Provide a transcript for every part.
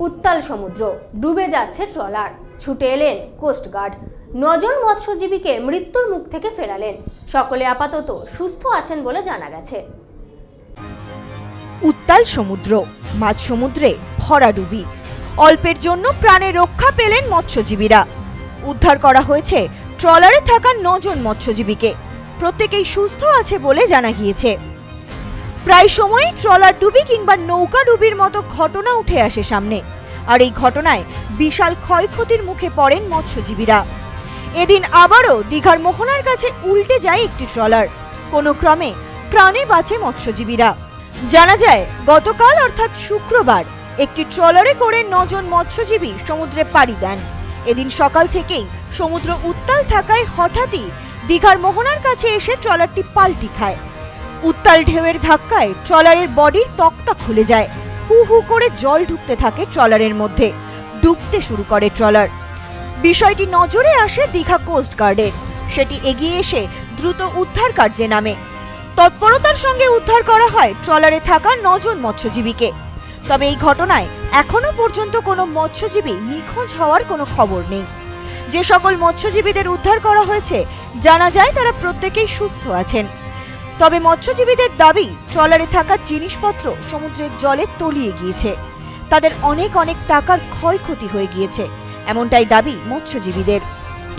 উত্তাল সমুদ্র, ডুবে যাচ্ছে ট্রলার, ছুটে এলেন কোস্টগার্ড নজন মৎস্যজীবীকে মৃত্যুর মুখ থেকে ফেরালেন। সকলে আপাতত সুস্থ আছেন বলে জানা গেছে। উত্তাল সমুদ্র, মাঝ সমুদ্রে ভরাডুবি অল্পের জন্য প্রাণে রক্ষা পেলেন মৎস্যজীবীরা। উদ্ধার করা হয়েছে ট্রলারে থাকা নজন মৎস্যজীবীকে। প্রত্যেকেই সুস্থ আছে বলে জানা গিয়েছে। প্রায় সময়ই ট্রলার ডুবি কিংবা নৌকা ডুবির মতো ঘটনা উঠে আসে সামনে। আর এই ঘটনায় বিশাল ক্ষয়ক্ষতির মুখে পড়েন মৎস্যজীবীরা। এদিন আবারও দীঘার মোহনার কাছে উল্টে যায় একটি ট্রলার। কোনো ক্রমে প্রাণে বাঁচে মৎস্যজীবীরা। জানা যায়, গতকাল অর্থাৎ শুক্রবার একটি ট্রলারে করে নজন মৎস্যজীবী সমুদ্রে পাড়ি দেন। এদিন সকাল থেকেই সমুদ্র উত্তাল থাকায় হঠাৎই দীঘার মোহনার কাছে এসে ট্রলারটি পাল্টি খায়। উত্তাল ঢেউয়ের ধাক্কায় ট্রলারের বডির তক্তা খুলে যায়। হু হু করে জল ঢুকতে থাকে ট্রলারের মধ্যে। ডুবতে শুরু করে ট্রলার। বিষয়টি নজরে আসে দীঘা কোস্ট গার্ডের সেটি এগিয়ে এসে দ্রুত উদ্ধার কার্যে নামে। তৎপরতার সঙ্গে উদ্ধার করা হয় ট্রলারে থাকা নজন মৎস্যজীবীকে। তবে এই ঘটনায় এখনও পর্যন্ত কোনো মৎস্যজীবী নিখোঁজ হওয়ার কোনো খবর নেই। যে সকল মৎস্যজীবীদের উদ্ধার করা হয়েছে, জানা যায় তারা প্রত্যেকেই সুস্থ আছেন। তবে মৎস্যজীবীদের দাবি, ট্রলারে থাকা জিনিসপত্র সমুদ্রের জলে তলিয়ে গিয়েছে। তাদের অনেক অনেক টাকার ক্ষয়ক্ষতি হয়ে গিয়েছে, এমনটাই দাবি মৎস্যজীবীদের।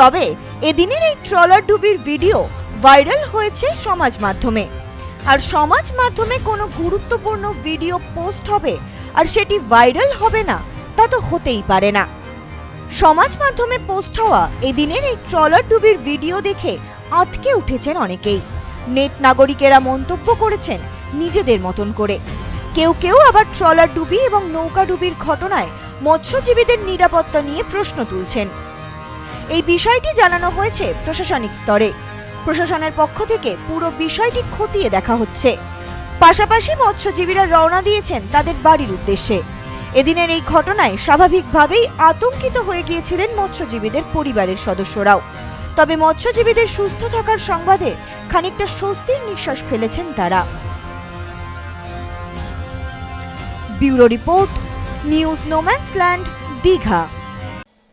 তবে এদিনের এই ট্রলার ডুবির ভিডিও ভাইরাল হয়েছে সমাজ মাধ্যমে। আর সমাজ মাধ্যমে কোনো গুরুত্বপূর্ণ ভিডিও পোস্ট হবে আর সেটি ভাইরাল হবে না, তা তো হতেই পারে না। সমাজ মাধ্যমে পোস্ট হওয়া এদিনের এই ট্রলার ডুবির ভিডিও দেখে আটকে উঠেছেন অনেকেই। নেট নাগরিকেরা মন্তব্য করেছেন নিজেদের মতন করে। কেউ কেউ আবার ট্রলার ডুবি এবং নৌকা ডুবির ঘটনায় মৎস্যজীবীদের নিরাপত্তা নিয়ে প্রশ্ন তুলছেন। এই বিষয়টি জানানো হয়েছে প্রশাসনিক স্তরে। প্রশাসনের পক্ষ থেকে পুরো বিষয়টি খতিয়ে দেখা হচ্ছে। পাশাপাশি মৎস্যজীবীরা রওনা দিয়েছেন তাদের বাড়ির উদ্দেশ্যে। এদিনের এই ঘটনায় স্বাভাবিকভাবেই আতঙ্কিত হয়ে গিয়েছিলেন মৎস্যজীবীদের পরিবারের সদস্যরাও। তবে মৎস্যজীবীদের সুস্থ থাকার সংবাদে খানিকটা স্বস্তির নিঃশ্বাস ফেলেছেন তারা। Bureau report news no man's land Digha.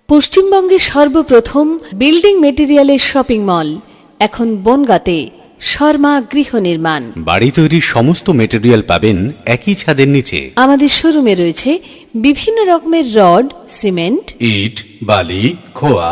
পশ্চিমবঙ্গের সর্বপ্রথম বিল্ডিং মেটেরিয়ালের শপিং মল এখন বনগাঁতে শর্মা গৃহ নির্মাণ। বাড়ি তৈরির সমস্ত মেটেরিয়াল পাবেন একই ছাদের নিচে। আমাদের শোরুমে রয়েছে বিভিন্ন রকমের রড সিমেন্ট ইট বালি খোয়া